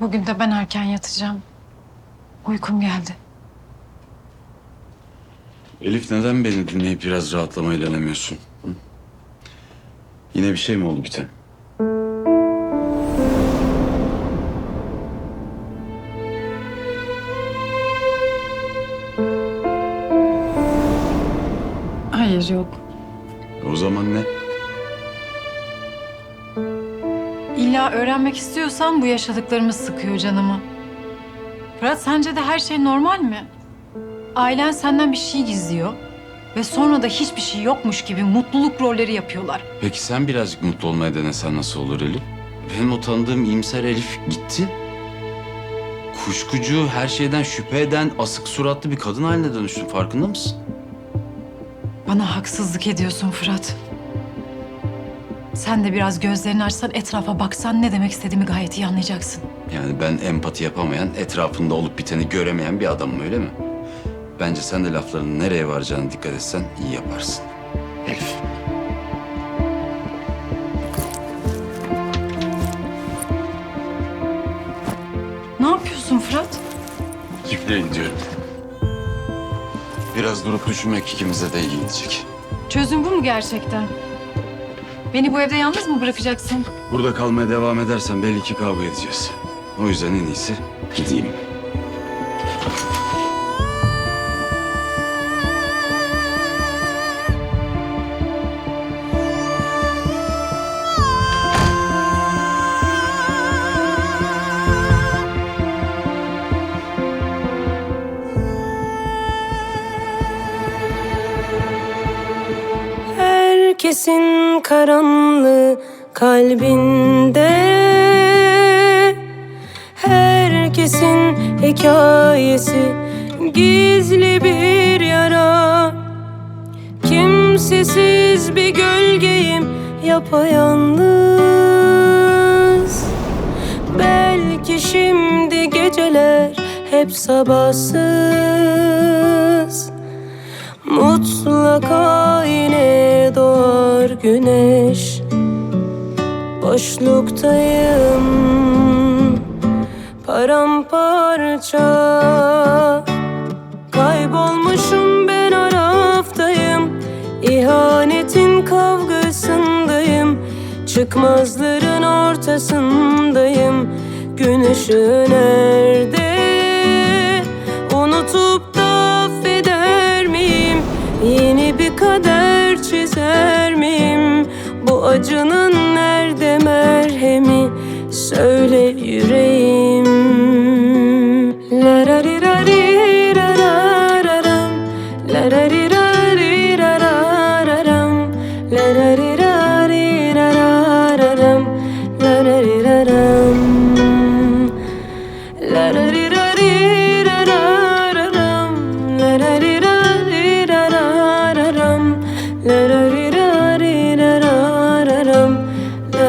Bugün de ben erken yatacağım. Uykum geldi. Elif neden beni dinleyip biraz rahatlamayı denemiyorsun? Hı? Yine bir şey mi oldu biten? Hayır yok. O zaman ne? Öğrenmek istiyorsan bu yaşadıklarımız sıkıyor canımı. Fırat sence de her şey normal mi? Ailen senden bir şey gizliyor ve sonra da hiçbir şey yokmuş gibi mutluluk rolleri yapıyorlar. Peki sen birazcık mutlu olmaya denesen nasıl olur Elif? Benim o tanıdığım iyimser Elif gitti. Kuşkucu, her şeyden şüphe eden, asık suratlı bir kadın haline dönüştün. Farkında mısın? Bana haksızlık ediyorsun Fırat. Sen de biraz gözlerini açsan, etrafa baksan ne demek istediğimi gayet iyi anlayacaksın. Yani ben empati yapamayan, etrafında olup biteni göremeyen bir adamım öyle mi? Bence sen de laflarının nereye varacağını dikkat etsen iyi yaparsın. Elif. Ne yapıyorsun Fırat? Çiftliğe gidiyorum. Biraz durup düşünmek ikimize de iyi gidecek. Çözüm bu mu gerçekten? Beni bu evde yalnız mı bırakacaksın? Burada kalmaya devam edersen belli ki kavga edeceğiz. O yüzden en iyisi gideyim. Herkesin karanlığı kalbinde. Herkesin hikayesi gizli bir yara. Kimsesiz bir gölgeyim yapayalnız. Belki şimdi geceler hep sabahsız. Mutlaka güneş. Boşluktayım Paramparça. Kaybolmuşum ben araftayım İhanetin kavgasındayım. Çıkmazların ortasındayım. Gün ışığı nerede? Unutup da affeder miyim? Yeni bir kader çizer acının nerede